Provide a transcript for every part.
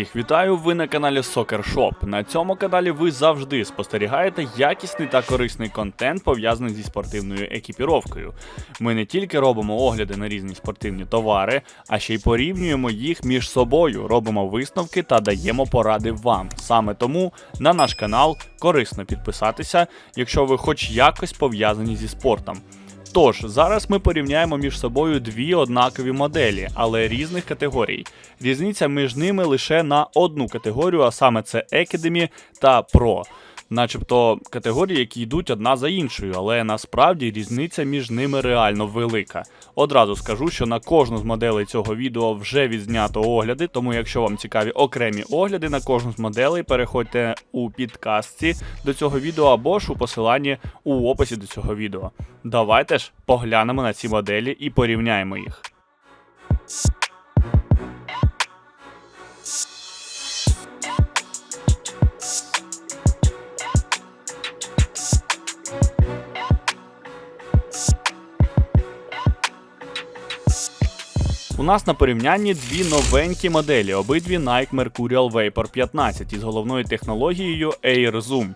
Усіх вітаю! Ви на каналі Soccer Shop. На цьому каналі ви завжди спостерігаєте якісний та корисний контент, пов'язаний зі спортивною екіпіровкою. Ми не тільки робимо огляди на різні спортивні товари, а ще й порівнюємо їх між собою, робимо висновки та даємо поради вам. Саме тому на наш канал корисно підписатися, якщо ви хоч якось пов'язані зі спортом. Тож, зараз ми порівняємо між собою дві однакові моделі, але різних категорій. Різниця між ними лише на одну категорію, а саме це Academy та Pro. Начебто категорії, які йдуть одна за іншою, але насправді різниця між ними реально велика. Одразу скажу, що на кожну з моделей цього відео вже відзнято огляди, тому якщо вам цікаві окремі огляди на кожну з моделей, переходьте у підкастці до цього відео або ж у посиланні у описі до цього відео. Давайте ж поглянемо на ці моделі і порівняємо їх. У нас на порівнянні дві новенькі моделі, обидві Nike Mercurial Vapor 15 із головною технологією Air Zoom.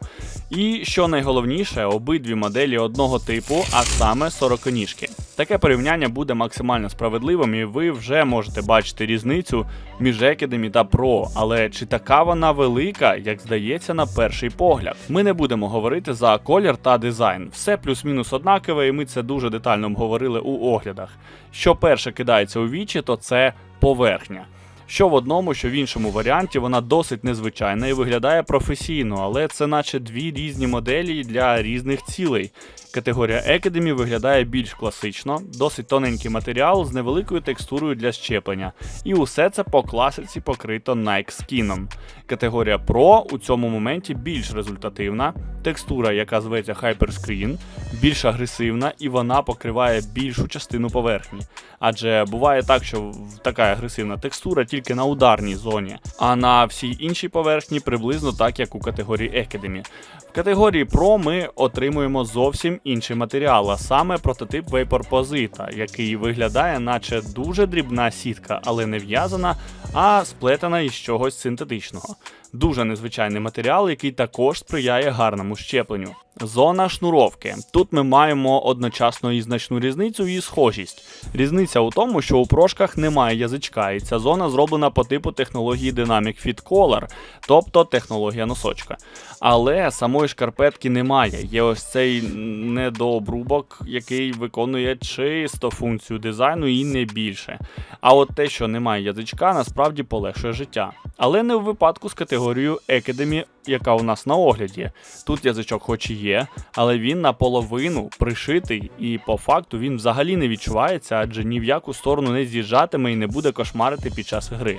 І що найголовніше, обидві моделі одного типу, а саме 40-ніжки. Таке порівняння буде максимально справедливим, і ви вже можете бачити різницю між Academy та Pro. Але чи така вона велика, як здається, на перший погляд? Ми не будемо говорити за колір та дизайн. Все плюс-мінус однакове, і ми це дуже детально обговорили у оглядах. Що перше кидається у вічі, то це поверхня. Що в одному, що в іншому варіанті вона досить незвичайна і виглядає професійно, але це наче дві різні моделі для різних цілей. Категорія Academy виглядає більш класично, досить тоненький матеріал з невеликою текстурою для щеплення. І усе це по класиці покрито Nike скіном. Категорія Pro у цьому моменті більш результативна, текстура, яка зветься Hyperscreen, більш агресивна і вона покриває більшу частину поверхні. Адже буває так, що така агресивна текстура тільки на ударній зоні, а на всій іншій поверхні приблизно так, як у категорії Academy. В категорії Pro ми отримуємо зовсім інший матеріал, а саме прототип Vaporposita, який виглядає, наче дуже дрібна сітка, але не в'язана, а сплетена із чогось синтетичного. Дуже незвичайний матеріал, який також сприяє гарному щепленню. Зона шнуровки. Тут ми маємо одночасно і значну різницю і схожість. Різниця у тому, що у прошках немає язичка, і ця зона зроблена по типу технології Dynamic Fit Collar, тобто технологія носочка. Але самої шкарпетки немає. Є ось цей недообрубок, який виконує чисто функцію дизайну і не більше. А от те, що немає язичка, насправді полегшує життя. Але не в випадку з категорією Academy, яка у нас на огляді. Тут язичок хоч і є, але він наполовину пришитий, і по факту він взагалі не відчувається, адже ні в яку сторону не з'їжджатиме і не буде кошмарити під час гри.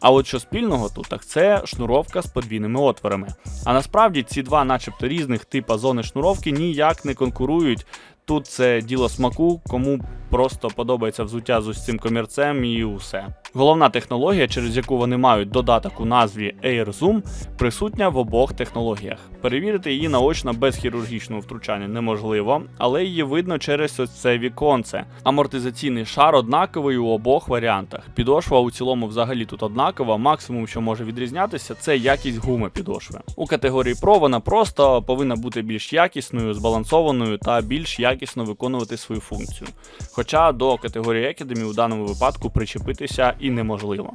А от що спільного тут, так це шнуровка з подвійними отворами. А насправді ці два, начебто, різних типа зони шнуровки ніяк не конкурують. Тут це діло смаку, кому просто подобається взуття з цим комірцем і усе. Головна технологія, через яку вони мають додаток у назві Air Zoom, присутня в обох технологіях. Перевірити її наочно без хірургічного втручання неможливо, але її видно через ось це віконце. Амортизаційний шар однаковий у обох варіантах. Підошва у цілому взагалі тут однакова. Максимум, що може відрізнятися, це якість гуми підошви. У категорії Pro вона просто повинна бути більш якісною, збалансованою та більш якісно виконувати свою функцію. Хоча до категорії Academy у даному випадку причепитися і неможливо.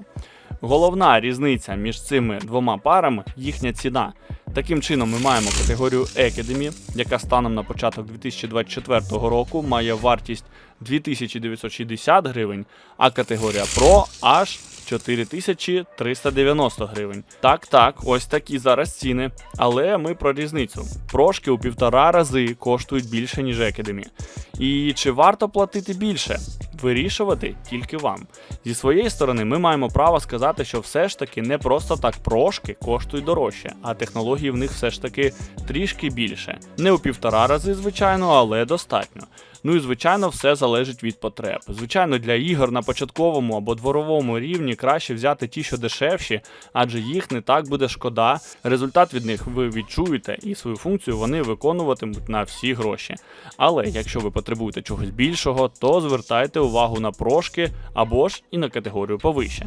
Головна різниця між цими двома парами їхня ціна. Таким чином, ми маємо категорію Academy, яка станом на початок 2024 року має вартість 2960 гривень, а категорія Pro аж 4390 гривень. Так, так, ось такі зараз ціни. Але ми про різницю. Прошки у півтора рази коштують більше, ніж Academy. І чи варто платити більше? Вирішувати тільки вам. Зі своєї сторони, ми маємо право сказати, що все ж таки не просто так прошки коштують дорожче, а технології в них все ж таки трішки більше. Не у півтора рази, звичайно, але достатньо. Ну і звичайно, все залежить від потреб. Звичайно, для ігор на початковому або дворовому рівні краще взяти ті, що дешевші, адже їх не так буде шкода. Результат від них ви відчуєте, і свою функцію вони виконуватимуть на всі гроші. Але якщо ви потребуєте чогось більшого, то звертайте увагу на прошки або ж і на категорію повище.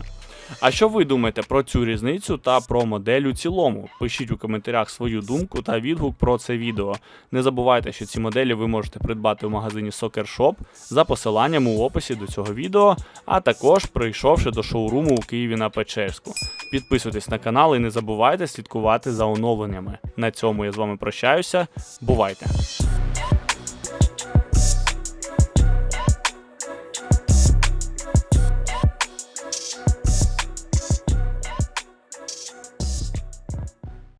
А що ви думаєте про цю різницю та про модель у цілому? Пишіть у коментарях свою думку та відгук про це відео. Не забувайте, що ці моделі ви можете придбати у магазині Soccer Shop за посиланням у описі до цього відео, а також прийшовши до шоуруму у Києві на Печерську. Підписуйтесь на канал і не забувайте слідкувати за оновленнями. На цьому я з вами прощаюся. Бувайте!